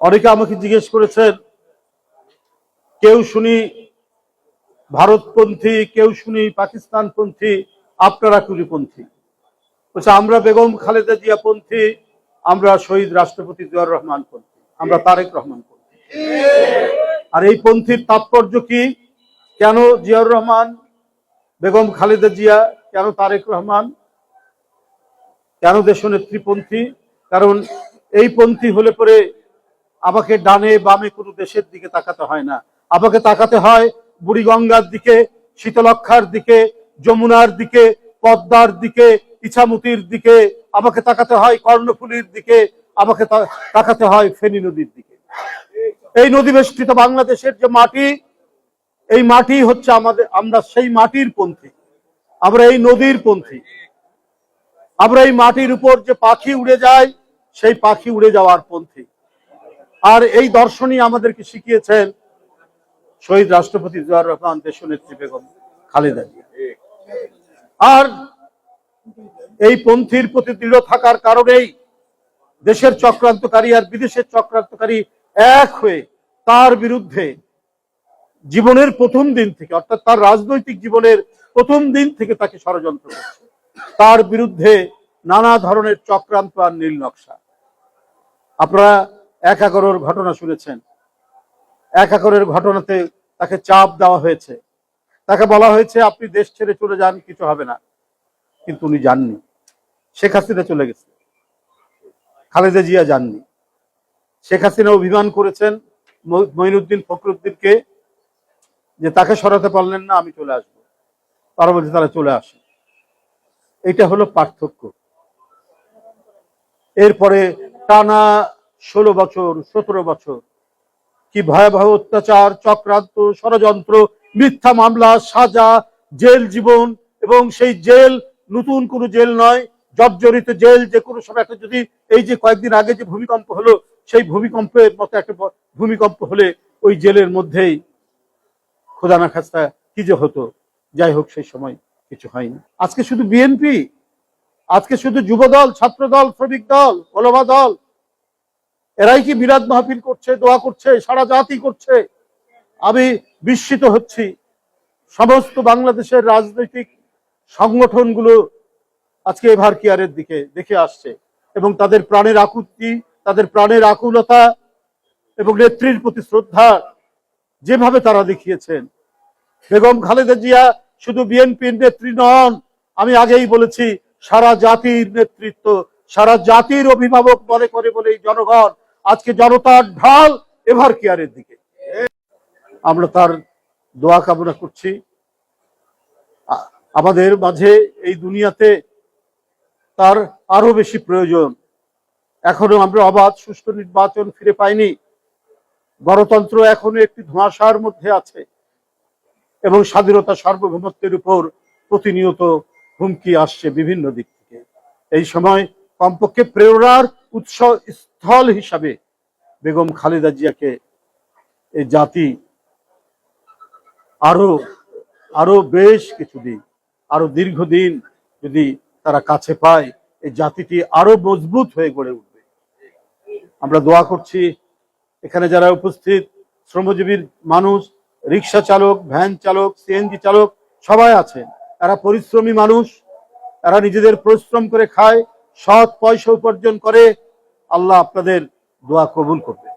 অনেকে আমাকে জিজ্ঞেস করেছেন, কেউ শুনি ভারতপন্থী, কেউ শুনি পাকিস্তানপন্থী, আপনারা কুলিপন্থী। বলছে, আমরা বেগম খালেদা জিয়া পন্থী আমরা শহীদ রাষ্ট্রপতি জিয়াউর রহমান পন্থী, আমরা তারেক রহমান পন্থী। আর এই পন্থীর তাৎপর্য কি? কেন জিয়াউর রহমান, বেগম খালেদা জিয়া, কেন তারেক রহমান, কেন দেশনেত্রীপন্থী কারণ এই পন্থী হলে পরে আমাকে ডানে বামে কোনো দেশের দিকে তাকাতে হয় না। আমাকে তাকাতে হয় বুড়িগঙ্গার দিকে, শীতলক্ষার দিকে, যমুনার দিকে, পদ্মার দিকে, ইছামতির দিকে। আমাকে তাকাতে হয় কর্ণফুলির দিকে, আমাকে তাকাতে হয় ফেনী নদীর দিকে। এই নদী বেষ্টিত বাংলাদেশের যে মাটি, এই মাটি হচ্ছে আমাদের আমরা সেই মাটির পন্থী। আমরা এই নদীর পন্থী। আমরা এই মাটির উপর যে পাখি উড়ে যায়, সেই পাখি উড়ে যাওয়ার পন্থী। আর এই দর্শনই আমাদেরকে শিখিয়েছেন শহীদ রাষ্ট্রপতি জিয়াউর রহমান দেশ নেত্রী বেগম খালেদা আর এই পন্থীর প্রতি দৃঢ় থাকার কারণেই দেশের চক্রান্তকারী আর বিদেশের চক্রান্তকারী এক হয়ে তার বিরুদ্ধে জীবনের প্রথম দিন থেকে, অর্থাৎ তার রাজনৈতিক জীবনের প্রথম দিন থেকে তাকে ষড়যন্ত্র করছে। তার বিরুদ্ধে নানা ধরনের চক্রান্ত আর নীল নকশা। আপনারা এক ঘটনা শুনেছেন। এক একরের ঘটনাতে তাকে চাপ দেওয়া হয়েছে। তাকে বলা হয়েছে, আপনি দেশ ছেড়ে চলে যান, কিছু হবে না। কিন্তু উনি যাননি। শেখ হাসিনা চলে গেছে। খালেদা জিয়া যাননি। শেখ হাসিনা অভিমান করেছেন মঈনুদ্দিন ফখরুদ্দিনকে যে তাকে সরাতে পারলেন না, আমি চলে আসব। পরবর্তী তারা চলে আসে। এটা হলো পার্থক্য। এরপরে টানা ষোলো বছর, সতেরো বছর। কি ভয়াবহ অত্যাচার, চক্রান্ত, ষড়যন্ত্র, মিথ্যা মামলা, সাজা, জেল জীবন এবং সেই জেল নতুন কোনো জেল নয়, জর্জরিত জেল, যে কোনো সময় একটা যদি এই যে কয়েকদিন আগে যে ভূমিকম্প হলো, সেই ভূমিকম্পের মতো একটা ভূমিকম্প হলে ওই জেলের মধ্যেই খোদানা খাস্তা কি যে হতো, যাই হোক সেই সময় কিছু হয়নি। আজকে শুধু বিএনপি, আজকে শুধু যুব দল ছাত্র দল শ্রমিক দল ওলমা দল এরাই কি মিলাদ মাহফিল করছে, দোয়া করছে, সারা জাতি করছে? আমি বিস্মিত হচ্ছি। সমস্ত বাংলাদেশের রাজনৈতিক সংগঠনগুলো আজকে এভার কেয়ারের দিকে দেখে আসছে এবং তাদের প্রাণের আকুতি, তাদের প্রাণের আকুলতা এবং নেত্রীর প্রতি শ্রদ্ধা যেভাবে তারা দেখিয়েছেন। বেগম খালেদা জিয়া শুধু বিএনপির নেত্রী নন, আমি আগেই বলেছি, সারা জাতির নেতৃত্ব, সারা জাতির অভিভাবক মনে করে বলেই জনগণ আজকে জনতার ঢাল এভার কেয়ারের দিকে। আমরা তার দোয়া কামনা করছি। আমাদের মাঝে এই দুনিয়াতে তার আরও বেশি প্রয়োজন। এখনও আমরা অবাধ, সুষ্ঠু নির্বাচন ফিরে পাইনি। গণতন্ত্র এখনও একটি ধোঁয়াশার মধ্যে আছে এবং স্বাধীনতা সার্বভৌমত্বের উপর প্রতিনিয়ত হুমকি আসছে বিভিন্ন দিক থেকে। এই সময় কমপক্ষে প্রেরণার উৎস স্থল হিসাবে বেগম খালেদা জিয়াকে এই জাতি আরও আরও বেশ কিছুদিন, আরও দীর্ঘদিন যদি তারা কাছে পায়, এই জাতিটি আরও মজবুত হয়ে গড়ে উঠবে। আমরা দোয়া করছি, এখানে যারা উপস্থিত, শ্রমজীবীর মানুষ, রিক্সা চালক, ভ্যান চালক, সিএনজি চালক, সবাই আছেন। এরা পরিশ্রমী মানুষ, এরা নিজেদের পরিশ্রম করে খায়, সৎ পয়সা উপার্জন করে আল্লাহ আপনাদের দোয়া কবুল করবে।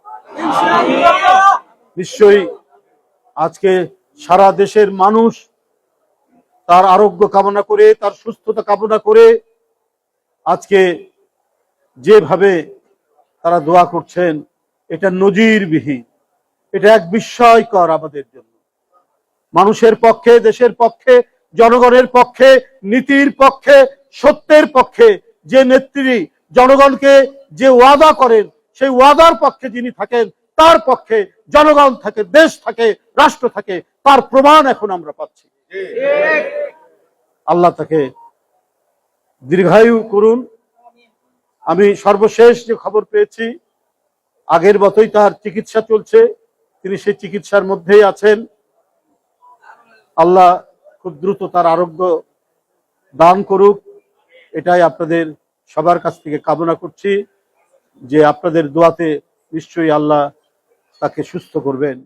নিশ্চয়ই আজকে সারা দেশের মানুষ তার আরোগ্য কামনা করে, তার সুস্থতা কামনা করে আজকে যেভাবে তারা দোয়া করছেন, এটা নজিরবিহীন। এটা এক বিস্ময়কর আমাদের জন্য। মানুষের পক্ষে, দেশের পক্ষে, জনগণের পক্ষে, নীতির পক্ষে, সত্যের পক্ষে যে নেত্রী জনগণকে যে ওয়াদা করেন, সেই ওয়াদার পক্ষে যিনি থাকেন, তার পক্ষে জনগণ থাকে, দেশ থাকে, রাষ্ট্র থাকে, তার প্রমাণ এখন আমরা পাচ্ছি। আল্লাহ তাকে দীর্ঘায়ু করুন। আমি সর্বশেষ যে খবর পেয়েছি, আগের মতোই তার চিকিৎসা চলছে। তিনি সেই চিকিৎসার মধ্যেই আছেন। আল্লাহ খুব দ্রুত তার আরোগ্য দান করুক। এটাই আপনাদের সবার কাছ থেকে কামনা করছি যে আপনাদের দোয়াতে নিশ্চয়ই আল্লাহ তাকে সুস্থ করবেন।